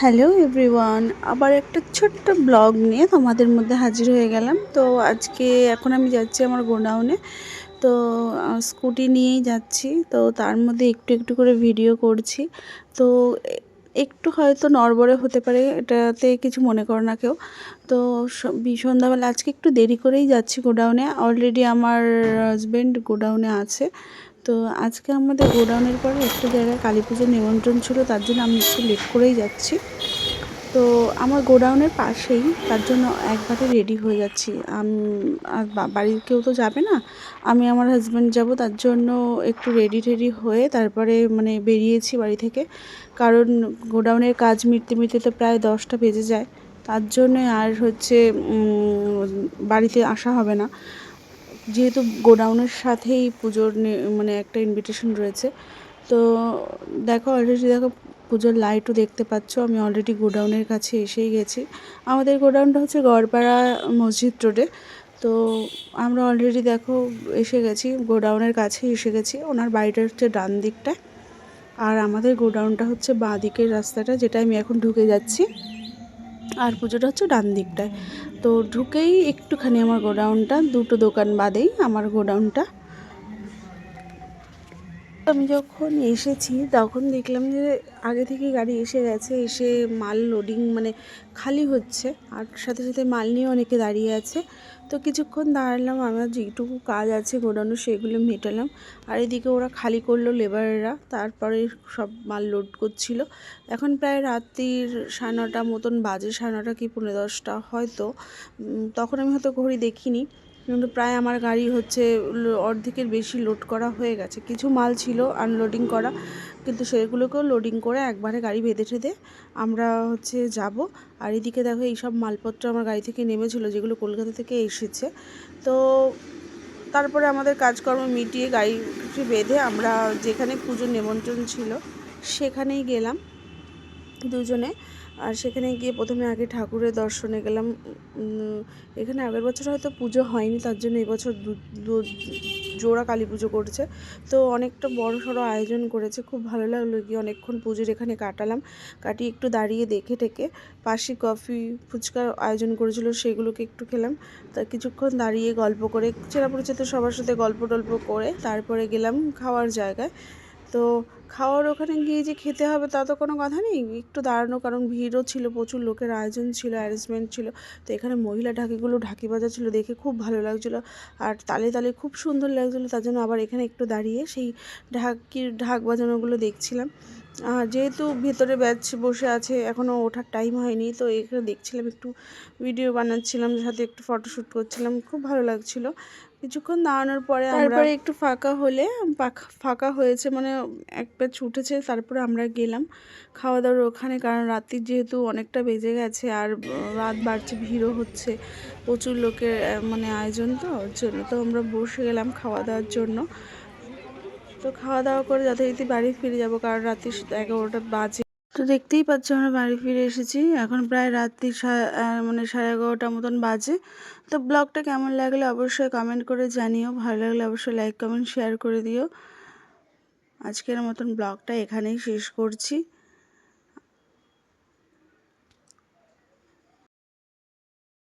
Hello everyone, আবার একটা ছোট্ট ব্লগ নিয়ে তোমাদের মধ্যে হাজির হয়ে গেলাম। তো আজকে এখন আমি যাচ্ছি আমার গোডাউনে। তো স্কুটি নিয়েই যাচ্ছি। তো তার মধ্যে একটু একটু করে ভিডিও করছি। তো একটু হয়তো নড়বড়ে হতে পারে, এটাতে কিছু মনে করো না কেউ। তো সন্ধ্যাবেলা, আজকে একটু দেরি করেই যাচ্ছি গোডাউনে। অলরেডি আমার হাজব্যান্ড গোডাউনে আছে। তো আজকে আমাদের গোডাউনের পরে একটা জায়গায় কালী পুজোর নিমন্ত্রণ ছিল, তার জন্য আমি একটু লেট করেই যাচ্ছি। তো আমার গোডাউনের পাশেই, তার জন্য একবারে রেডি হয়ে যাচ্ছি। আর বাড়ির কেউ তো যাবে না। আমি আমার হাজব্যান্ড যাব, তার জন্য একটু রেডি টেডি হয়ে তারপরে মানে বেরিয়েছি বাড়ি থেকে। কারণ গোডাউনের কাজ মিটতে মিটতে তো প্রায় দশটা বেজে যায়। তার জন্য আর হচ্ছে বাড়িতে আসা হবে না। যেহেতু গোডাউনের সাথেই পুজোর মানে একটা ইনভিটেশন রয়েছে, তো দেখো অলরেডি দেখো পুজোর লাইটও দেখতে পাচ্ছ, আমি অলরেডি গোডাউনের কাছে এসেই গেছি। আমাদের গোডাউনটা হচ্ছে গড়পাড়া মসজিদ রোডে তো আমরা অলরেডি দেখো এসে গেছি, গোডাউনের কাছে এসে গেছি, ওনার বাড়িটা হচ্ছে ডান দিকটায়, আর আমাদের গোডাউনটা হচ্ছে বাঁ দিকের রাস্তাটা, যেটা আমি এখন ঢুকে যাচ্ছি। আর পুজোটা হচ্ছে ডান দিকটায়। তো ঢুকেই একটুখানি আমার গোডাউনটা, দুটো দোকান বাদেই আমার গোডাউনটা। আমি যখন এসেছি, তখন দেখলাম যে আগে থেকে গাড়ি এসে গেছে, এসে মাল লোডিং মানে খালি হচ্ছে। আর সাথে সাথে মাল নিয়ে অনেকে দাঁড়িয়ে আছে। তো কিছুক্ষণ দাঁড়ালাম, আমার যেটুকু কাজ আছে গোডাউনে সেগুলো মেটালাম। আর এদিকে ওরা খালি করল লেবাররা তারপরে সব মাল লোড করছিল। এখন প্রায় রাত্রির সাড়ে নটা মতন, বাজে সাড়ে নটা কি পনেরো দশটা, হয়তো। তখন আমি হয়তো ঘড়ি দেখিনি। কিন্তু প্রায় আমার গাড়ি হচ্ছে অর্ধেকের বেশি লোড করা হয়ে গেছে। কিছু মাল ছিল আনলোডিং করা, কিন্তু সেগুলোকেও লোডিং করে একবারে গাড়ি বেঁধে ঠেঁধে আমরা হচ্ছে যাব। আর এদিকে দেখো এইসব মালপত্র আমার গাড়ি থেকে নেমেছিল, যেগুলো কলকাতা থেকে এসেছে। তো তারপরে আমাদের কাজকর্ম মিটিয়ে গাড়ি বেঁধে আমরা যেখানে পুজোর নিমন্ত্রণ ছিল সেখানেই গেলাম দুজনে। আর সেখানে গিয়ে প্রথমে আগে ঠাকুরের দর্শনে গেলাম। এখানে আগের বছর হয়তো পুজো হয়নি, তার জন্য এবছর জোড়া কালী পুজো করছে। তো অনেকটা বড় সড়ো আয়োজন করেছে, খুব ভালো লাগল গিয়ে অনেকক্ষণ পুজোর এখানে কাটালাম। কাটিয়ে একটু দাঁড়িয়ে দেখে টেকে, পাশে কফি ফুচকার আয়োজন করেছিল, সেগুলোকে একটু খেলাম। তা কিছুক্ষণ দাঁড়িয়ে গল্প করে, চেনা পরিচিত সবার সাথে গল্প টল্প করে, তারপরে গেলাম খাওয়ার জায়গায়। তো খাওয়ার ওখানে গিয়ে যে খেতে হবে তা তো কোনো কথা নেই। একটু দাঁড়ানো, কারণ ভিড়ও ছিল, প্রচুর লোকের আয়োজন ছিল অ্যারেঞ্জমেন্ট ছিল। তো এখানে মহিলা ঢাকিগুলো ঢাকি বাজা ছিল দেখে খুব ভালো লাগছিল। আর তালে তালে খুব সুন্দর লাগছিল, তার জন্য আবার এখানে একটু দাঁড়িয়ে সেই ঢাকির ঢাক বাজানোগুলো দেখছিলাম। যেহেতু ভেতরে ব্যাচ বসে আছে এখনও ওঠার টাইম হয়নি, তো এখানে দেখছিলাম একটু ভিডিও বানাচ্ছিলাম সাথে একটু ফটোশ্যুট করছিলাম, খুব ভালো লাগছিল। কিছুক্ষণ দাঁড়ানোর পরে তারপরে একটু ফাঁকা হলে ফাঁকা হয়েছে মানে এক ব্যাচ উঠেছে, তারপরে আমরা গেলাম খাওয়া দাওয়ার ওখানে, কারণ রাত্রির যেহেতু অনেকটা বেজে গেছে, আর রাত বাড়ছে, ভিড়ও হচ্ছে, প্রচুর লোকের মানে আয়োজন তো, ওর জন্য। তো আমরা বসে গেলাম খাওয়া দাওয়ার জন্য। তো খাওয়া দাওয়া করে যথারীতি বাড়ি ফিরে যাব, কারণ রাত্রি এগারোটা বাজে। তো দেখতেই পাচ্ছ আমরা বাড়ি ফিরে এসেছি। এখন প্রায় রাত্রি মানে সাড়ে এগারোটার মতন বাজে। তো ব্লগটা কেমন লাগলে অবশ্যই কমেন্ট করে জানিও। ভালো লাগলে অবশ্যই লাইক কমেন্ট শেয়ার করে দিও। আজকের মতন ব্লগটা এখানেই শেষ করছি।